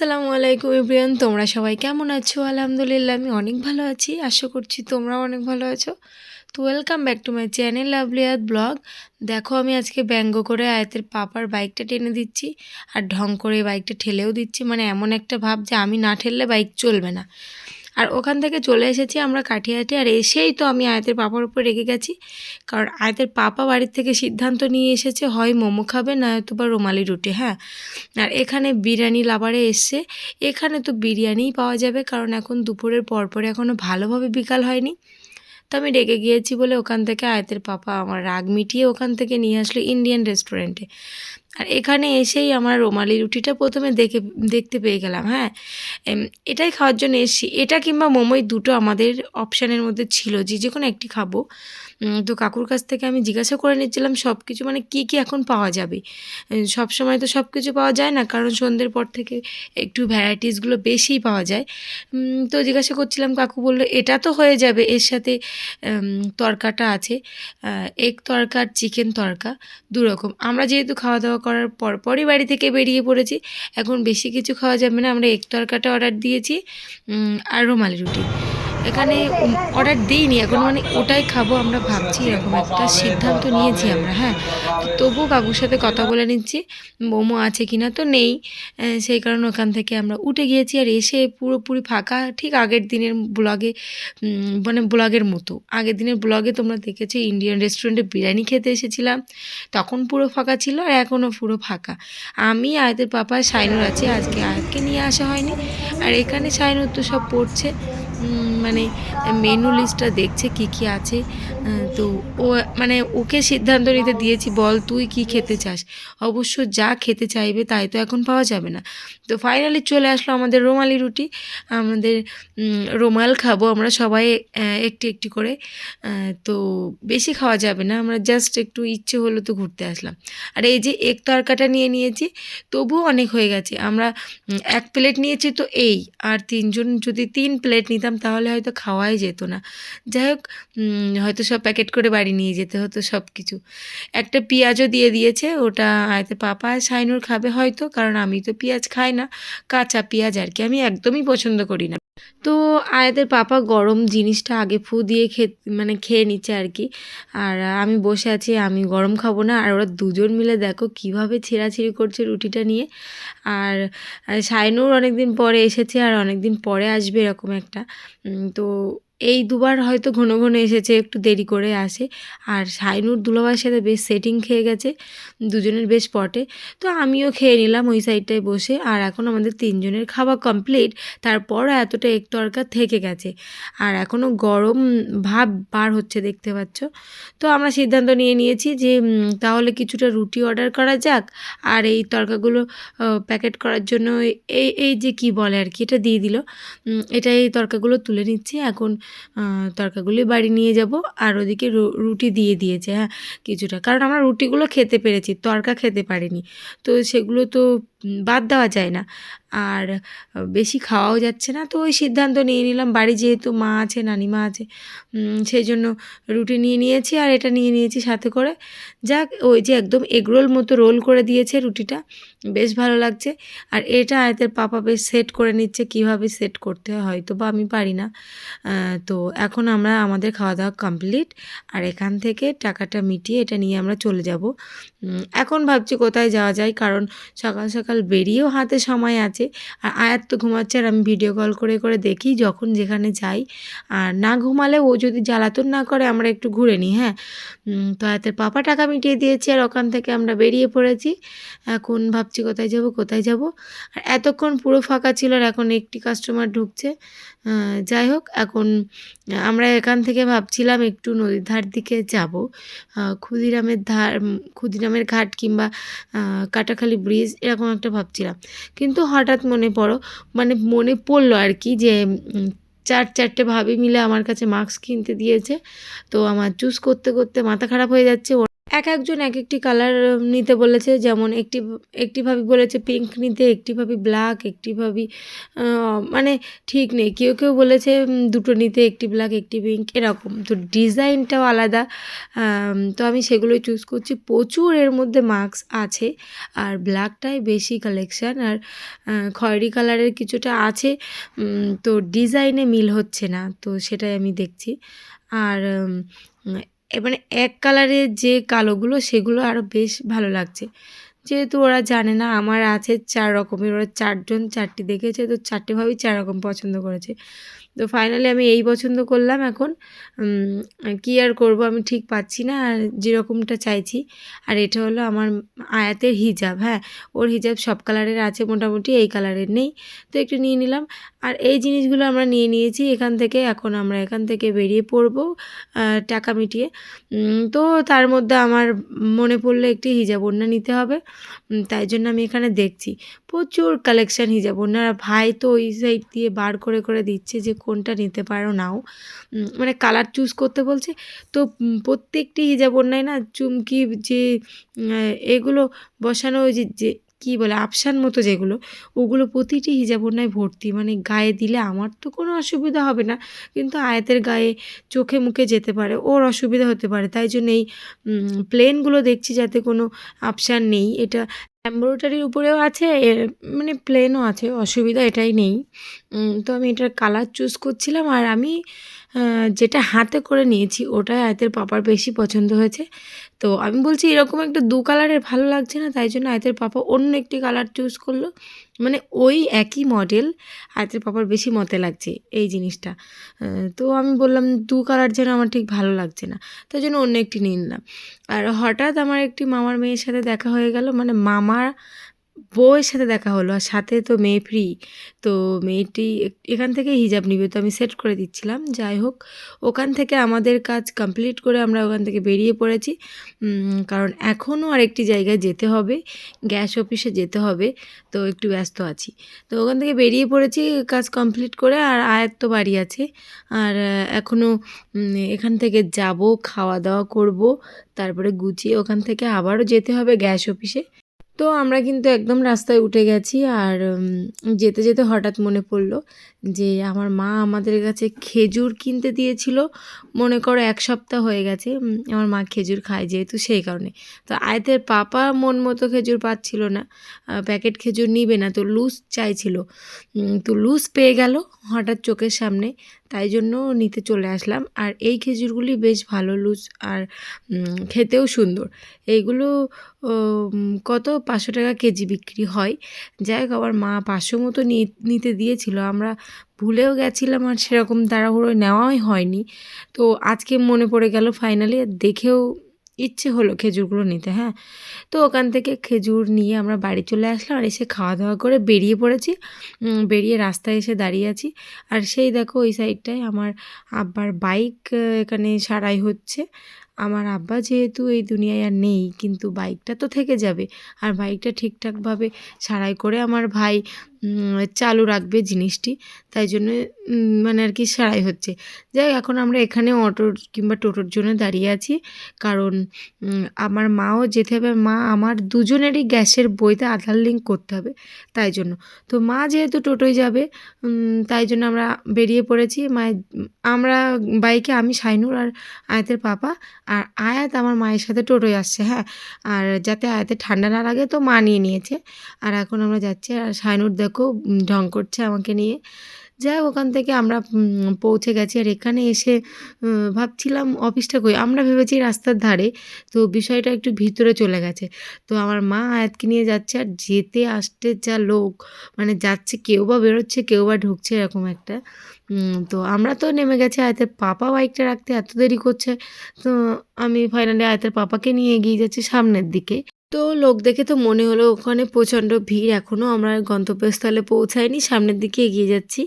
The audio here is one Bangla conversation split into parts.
আসসালামু আলাইকুম ইব্রিয়ান, তোমরা সবাই কেমন আছো? আলহামদুলিল্লাহ, আমি অনেক ভালো আছি। আশা করছি তোমরাও অনেক ভালো আছো। তো welcome back to my channel লাভলিয়াত blog দেখো, আমি আজকে ব্যঙ্গ করে আয়তের পাপার বাইকটা টেনে দিচ্ছি আর ঢং করে বাইকটা ঠেলেও দিচ্ছি। মানে এমন একটা ভাব যে আমি না ঠেললে বাইক চলবে না। আর ওখান থেকে চলে এসেছি আমরা কাঠিয়াটি আর এসেই তো আমি আয়তের পাপার উপর রেগে গেছি। কারণ আয়তের পাপা বাড়ির থেকে সিদ্ধান্ত নিয়ে এসেছে, হয় মোমো খাবে নয়তো বা রুমালি রুটি। হ্যাঁ? আর এখানে বিরিয়ানি লাভারে এসছে। এখানে তো বিরিয়ানিই পাওয়া যাবে, কারণ এখন দুপুরের পরপরে এখনও ভালোভাবে বিকাল হয়নি। তো আমি রেগে গিয়েছি বলে ওখান থেকে আয়তের পাপা আমার রাগ মিটিয়ে ওখান থেকে নিয়ে আসলো ইন্ডিয়ান রেস্টুরেন্টে। আর এখানে এসেই আমার রুমালি রুটিটা প্রথমে দেখে, দেখতে পেয়ে গেলাম হ্যাঁ? এটাই খাওয়ার জন্য এসেছি। এটা কিংবা মোমোই দুটো আমাদের অপশানের মধ্যে ছিল যে যে কোনো একটি খাব। তো কাকুর কাছ থেকে আমি জিজ্ঞাসা করে নিচ্ছিলাম সব কিছু মানে কী কী এখন পাওয়া যাবে? সব সময় তো সব কিছু পাওয়া যায় না, কারণ সন্ধ্যের পর থেকে একটু ভ্যারাইটিসগুলো বেশিই পাওয়া যায়। তো জিজ্ঞাসা করছিলাম, কাকু বলল, এটা তো হয়ে যাবে, এর সাথে তরকাটা আছে। এগ তরকা আর চিকেন তরকা দু রকম আমরা যেহেতু খাওয়া দাওয়া করার পর পরই বাড়ি থেকে বেরিয়ে পড়েছি, এখন বেশি কিছু খাওয়া যাবে না। আমরা এগ তরকাটা অর্ডার দিয়েছি আর রুমালি রুটি। এখানে অর্ডার দিইনি, এখন মানে ওটাই খাব, আমরা ভাবছি এরকম একটা সিদ্ধান্ত নিয়েছি আমরা হ্যাঁ। তবুও কাকুর সাথে কথা বলে নিচ্ছি মোমো আছে কি না তো নেই সেই কারণে ওখান থেকে আমরা উঠে গিয়েছি আর এসে পুরোপুরি ফাঁকা, ঠিক আগের দিনের ব্লগে মানে ব্লগের মতো। আগের দিনের ব্লগে তোমরা দেখেছ ইন্ডিয়ান রেস্টুরেন্টে বিরিয়ানি খেতে এসেছিলাম, তখন পুরো ফাঁকা ছিল আর এখনও পুরো ফাঁকা। আমি আয়তের পাপা সাইনুর আছে, আজকে আয়াতকে নিয়ে আসা হয়নি, আর এখানে সাইনুর তো সব পড়ছে। মানে মেনু লিস্টটা দেখছে কি কি আছে। তো ও মানে ওকে সিদ্ধান্ত নিতে দিয়েছি, বল তুই কি খেতে চাস? অবশ্য যা খেতে চাইবে তাই তো এখন পাওয়া যাবে না। তো ফাইনালি চলে আসলো আমাদের রুমালি রুটি। আমাদের রুমাল খাব আমরা সবাই একটি একটি করে। তো বেশি খাওয়া যাবে না, আমরা জাস্ট একটু ইচ্ছে হলো তো ঘুরতে আসলাম। আর এই যে এক তরকাটা নিয়ে নিয়েছি, তবুও অনেক হয়ে গেছে। আমরা এক প্লেট নিয়েছি তো এই, আর তিনজন যদি তিন প্লেট নিতাম তাহলে হয়তো খাওয়াই যেত না। যাই হোক হয়তো সব প্যাকেট করে বাড়ি নিয়ে যেতে হতো সব কিছু একটা পেঁয়াজও দিয়ে দিয়েছে, ওটা হয়তো পাপা সাইনুর খাবে হয়তো, কারণ আমি তো পেঁয়াজ খাই না। কাঁচা পেঁয়াজ আর কি, আমি একদমই পছন্দ করি না। তো আয়াদের পাপা গরম জিনিসটা আগে ফু দিয়ে খে মানে খেয়ে নিচ্ছে আর কি। আর আমি বসে আছি, আমি গরম খাব না, আর ওরা দুজন মিলে দেখো কীভাবে ছেঁড়াছিঁড়ি করছে রুটিটা নিয়ে। আর সাইনুর অনেক দিন পরে এসেছে, আর অনেক দিন পরে আসবে এরকম একটা। তো এই দুবার হয়তো ঘন ঘন এসেছে, একটু দেরি করে আসে। আর সাইনুর দুলাভাইয়ের সাথে বেশ সেটিং খেয়ে গেছে, দুজনের বেশ পটে। তো আমিও খেয়ে নিলাম ওই সাইডটায় বসে। আর এখন আমাদের তিনজনের খাওয়া কমপ্লিট তারপর এতটা এক তরকা থেকে গেছে। আর এখনও গরম ভাব বার হচ্ছে দেখতে পাচ্ছ। তো আমরা সিদ্ধান্ত নিয়ে নিয়েছি যে তাহলে কিছুটা রুটি অর্ডার করা যাক। আর এই তরকাগুলো প্যাকেট করার জন্য এই এই যে কি বলে আর কি, এটা দিয়ে দিল। এটা এই তরকাগুলো তুলে নিচ্ছি। এখন তরকাগুলি বাড়ি নিয়ে যাব আর ওদিকে রুটি দিয়ে দিয়েছে হ্যাঁ কিছুটা। কারণ আমরা রুটিগুলো খেতে পেরেছি, তরকা খেতে পারিনি। তো সেগুলো তো বাদ দেওয়া যায় না। আর বেশি খাওয়াও যাচ্ছে না। তো ওই সিদ্ধান্ত নিয়ে নিলাম, বাড়ি যেহেতু মা আছে, নানিমা আছে সেই জন্য রুটি নিয়ে নিয়েছি আর এটা নিয়ে নিয়েছি সাথে করে। যাক, ওই যে একদম এগরোল মতো রোল করে দিয়েছে রুটিটা, বেশ ভালো লাগছে। আর এটা আয়তের পাপা বেশ সেট করে নিচ্ছে, কীভাবে সেট করতে হয়, হয়তো বা আমি পারি না। তো এখন আমরা, আমাদের খাওয়া দাওয়া কমপ্লিট আর এখান থেকে টাকাটা মিটিয়ে এটা নিয়ে আমরা চলে যাব। এখন ভাবছি কোথায় যাওয়া যায়, কারণ সকাল সকাল বেরিয়েও হাতে সময় আছে। আর আয়াত তো ঘুমাচ্ছে আর আমি ভিডিও কল করে করে দেখি যখন যেখানে যাই। আর না ঘুমালে ও যদি জ্বালাতন না করে, আমরা একটু ঘুরে নিই হ্যাঁ? তো আয়াতের পাপা টাকা মিটিয়ে দিয়েছে আর ওখান থেকে আমরা বেরিয়ে পড়েছি। এখন ভাবছি কোথায় যাব কোথায় যাব? আর এতক্ষণ পুরো ফাঁকা ছিল আর এখন একটি কাস্টমার ঢুকছে। যাই হোক, এখন আমরা এখান থেকে ভাবছিলাম একটু নদীর ধার দিকে যাব। ক্ষুদিরামের ধার ক্ষুদিরামের ঘাট কিংবা কাটাখালি ব্রিজ এরকম একটা ভাবছিলাম। কিন্তু হঠাৎ মনে পড়ো মানে মনে পড়ল আর কি যে চার চারটে ভাবি মিলে আমার কাছে মাস্ক কিনতে দিয়েছে। তো আমার চুজ করতে করতে মাথা খারাপ হয়ে যাচ্ছে এক একজন এক একটি কালার নিতে বলেছে। যেমন একটি একটি ভাবি বলেছে পিঙ্ক নিতে, একটি ভাবি ব্ল্যাক একটি ভাবি মানে ঠিক নেই। কেউ কেউ বলেছে দুটো নিতে, একটি ব্ল্যাক একটি পিঙ্ক এরকম। তো ডিজাইনটাও আলাদা। তো আমি সেগুলোই চুজ করছি। প্রচুর এর মধ্যে মার্কস আছে। আর ব্ল্যাকটাই বেশি কালেকশান আর খয়েরি কালারের কিছুটা আছে। তো ডিজাইনে মিল হচ্ছে না। তো সেটাই আমি দেখছি। আর মানে এক কালারের যে কালোগুলো, সেগুলো আরও বেশ ভালো লাগছে। যেহেতু ওরা জানে না, আমার আছে চার রকমের, ওরা চারজন, চারটি দেখেছে, তো চারটেভাবেই চার রকম পছন্দ করেছে। তো ফাইনালি আমি এই পছন্দ করলাম এখন। কী আর করব আমি ঠিক পাচ্ছি না আর যেরকমটা চাইছি। আর এটা হলো আমার আয়াতের হিজাব হ্যাঁ। ওর হিজাব সব কালারের আছে মোটামুটি, এই কালারের নেই। তো একটু নিয়ে নিলাম। আর এই জিনিসগুলো আমরা নিয়ে নিয়েছি, এখান থেকে এখন আমরা এখান থেকে বেরিয়ে পড়ব টাকা মিটিয়ে। তো তার মধ্যে আমার মনে পড়ল একটি হিজাব ওড়না নিতে হবে। তাই জন্য আমি এখানে দেখছি। প্রচুর কালেকশান হিজাব ওড়না। আর ভাই তো ওই সাইড দিয়ে বার করে করে দিচ্ছে যে কোনটা নিতে পারো নাও। মানে কালার চুজ করতে বলছে। তো প্রত্যেকটি হিজাব ওড়নায় না, চুমকি যে এগুলো বসানো যে যে, কী বলে আফসান মতো যেগুলো, ওগুলো প্রতিটি হিজাব ওড়নায় ভর্তি। মানে গায়ে দিলে আমার তো কোনো অসুবিধা হবে না, কিন্তু আয়াতের গায়ে চোখে মুখে যেতে পারে, ওর অসুবিধা হতে পারে। তাই জন্য এই প্লেনগুলো দেখছি যাতে কোনো আফসান নেই। এটা এমব্রয়ডারির উপরেও আছে, এর মানে প্লেনও আছে, অসুবিধা এটাই নেই। তো আমি এটার কালার চুজ করছিলাম আর আমি যেটা হাতে করে নিয়েছি ওটাই আয়তের পাপার বেশি পছন্দ হয়েছে। তো আমি বলছি, এরকম একটা দু কালারের ভালো লাগছে না? তাই জন্য আয়তের পাপা অন্য একটি কালার চুজ করল। মানে ওই একই মডেল আয়তের পাপার বেশি মতে লাগছে এই জিনিসটা। তো আমি বললাম, দু কালার যেন আমার ঠিক ভালো লাগছে না। তাই জন্য অন্য একটি নিয়ে নিলাম। আর হঠাৎ আমার একটি মামার মেয়ের সাথে দেখা হয়ে গেল। মানে মামার বউয়ের সাথে দেখা হলো, আর সাথে তো মেয়ে ফ্রি তো মেয়েটি এখান থেকে হিজাব নিবে, তো আমি সেট করে দিচ্ছিলাম। যাই হোক, ওখান থেকে আমাদের কাজ কমপ্লিট করে আমরা ওখান থেকে বেরিয়ে পড়েছি। কারণ এখনও আরেকটি জায়গায় যেতে হবে, গ্যাস অফিসে যেতে হবে, তো একটু ব্যস্ত আছি। তো ওখান থেকে বেরিয়ে পড়েছি, কাজ কমপ্লিট করে, আর আয়াত তো বাড়ি আছে। আর এখনও এখান থেকে যাব, খাওয়া দাওয়া করব, তারপরে গুছিয়ে ওখান থেকে আবারও যেতে হবে গ্যাস অফিসে। তো আমরা কিন্তু একদম রাস্তায় উঠে গেছি আর যেতে যেতে হঠাৎ মনে পড়ল যে আমার মা আমাদের কাছে খেজুর কিনতে দিয়েছিল। মনে করো এক সপ্তাহ হয়ে গেছে আমার মা খেজুর খায় যেহেতু সেই কারণে। তো আয়তের পাপা মন মতো খেজুর পাচ্ছিল না প্যাকেট খেজুর নিবে না, তো লুজ চাইছিল। তো লুজ পেয়ে গেল হঠাৎ চোখের সামনে। তাই জন্য নিতে চলে আসলাম। আর এই খেজুরগুলি বেশ ভালো লুজ আর খেতেও সুন্দর। এইগুলো কত? পাঁচশো টাকা কেজি বিক্রি হয়। যাই হোক, আবার মা পাঁচশো মতো নিতে দিয়েছিল। আমরা ভুলেও গেছিলাম আর সেরকম তাড়াহুড়ো নেওয়াই হয়নি। তো আজকে মনে পড়ে গেল ফাইনালি দেখেও ইচ্ছে হলো খেজুরগুলো নিতে হ্যাঁ? তো ওখান থেকে খেজুর নিয়ে আমরা বাড়ি চলে আসলাম আর এসে খাওয়া দাওয়া করে বেরিয়ে পড়েছি। বেরিয়ে রাস্তায় এসে দাঁড়িয়ে আছি। আর সেই দেখো ওই সাইডটায় আমার আব্বার বাইক এখানে সারাই হচ্ছে। আমার আব্বা যেহেতু এই দুনিয়ায় আর নেই, কিন্তু বাইকটা তো থেকে যাবে। আর বাইকটা ঠিকঠাকভাবে সারাই করে আমার ভাই চালু রাখবে জিনিসটি। তাই জন্য মানে আর কি সারাই হচ্ছে। যাই এখন আমরা এখানে অটোর কিংবা টোটোর জন্য দাঁড়িয়ে আছি। কারণ আমার মাও যেতে হবে। মা, আমার দুজনেরই গ্যাসের বইতে আধার লিঙ্ক করতে হবে। তাই জন্য। তো মা যেহেতু টোটোয় যাবে তাই জন্য আমরা বেরিয়ে পড়েছি। মায়ের, আমরা বাইকে আমি শাইনুর আর আয়তের পাপা আর আয়াত আমার মায়ের সাথে টোটোয় আসছে হ্যাঁ। আর যাতে আয়াতে ঠান্ডা না লাগে তো মা নিয়ে নিয়েছে। আর এখন আমরা যাচ্ছি আর শাইনুর দেখো ঢং করছে আমাকে নিয়ে। যাই হোক, ওখান থেকে আমরা পৌঁছে গেছি। আর এখানে এসে ভাবছিলাম অফিসটা কই? আমরা ভেবেছি রাস্তার ধারে। তো বিষয়টা একটু ভিতরে চলে গেছে। তো আমার মা আয়াতকে নিয়ে যাচ্ছে। আর যেতে আসতে যা লোক মানে যাচ্ছে কেউ বা বেরোচ্ছে কেউ বা ঢুকছে এরকম একটা। তো আমরা তো নেমে গেছি আয়তের পাপা বাইকটা রাখতে এত দেরি করছে। তো আমি ফাইনালি আয়তের পাপাকে নিয়ে এগিয়ে যাচ্ছি সামনের দিকে। তো লোক দেখে তো মনে হলো ওখানে প্রচণ্ড ভিড়। এখনও আমরা গন্তব্যস্থলে পৌঁছাইনি সামনের দিকে এগিয়ে যাচ্ছি।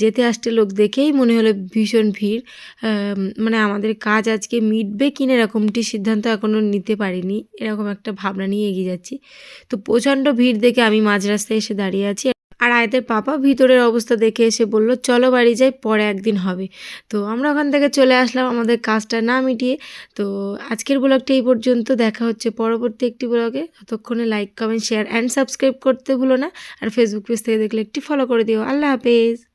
যেতে আসতে লোক দেখেই মনে হলো ভীষণ ভিড়। মানে আমাদের কাজ আজকে মিটবে কিনা এরকমটি সিদ্ধান্ত এখনও নিতে পারিনি। এরকম একটা ভাবনা নিয়ে এগিয়ে যাচ্ছি। তো প্রচণ্ড ভিড় দেখে আমি মাঝ রাস্তায় এসে দাঁড়িয়ে আছি। আর আয়তের পাপা ভিতরের অবস্থা দেখে এসে বলল, চলো বাড়ি যাই, পরে একদিন হবে। তো আমরা ওখান থেকে চলে আসলাম আমাদের কাজটা না মিটিয়ে। তো আজকের ব্লগটা এই পর্যন্ত। দেখা হচ্ছে পরবর্তী একটি ব্লগে। ততক্ষণে like comment share and subscribe করতে ভুলো না। আর ফেসবুক পেজ থেকে দেখলে একটি ফলো করে দিও। আল্লাহ হাফেজ।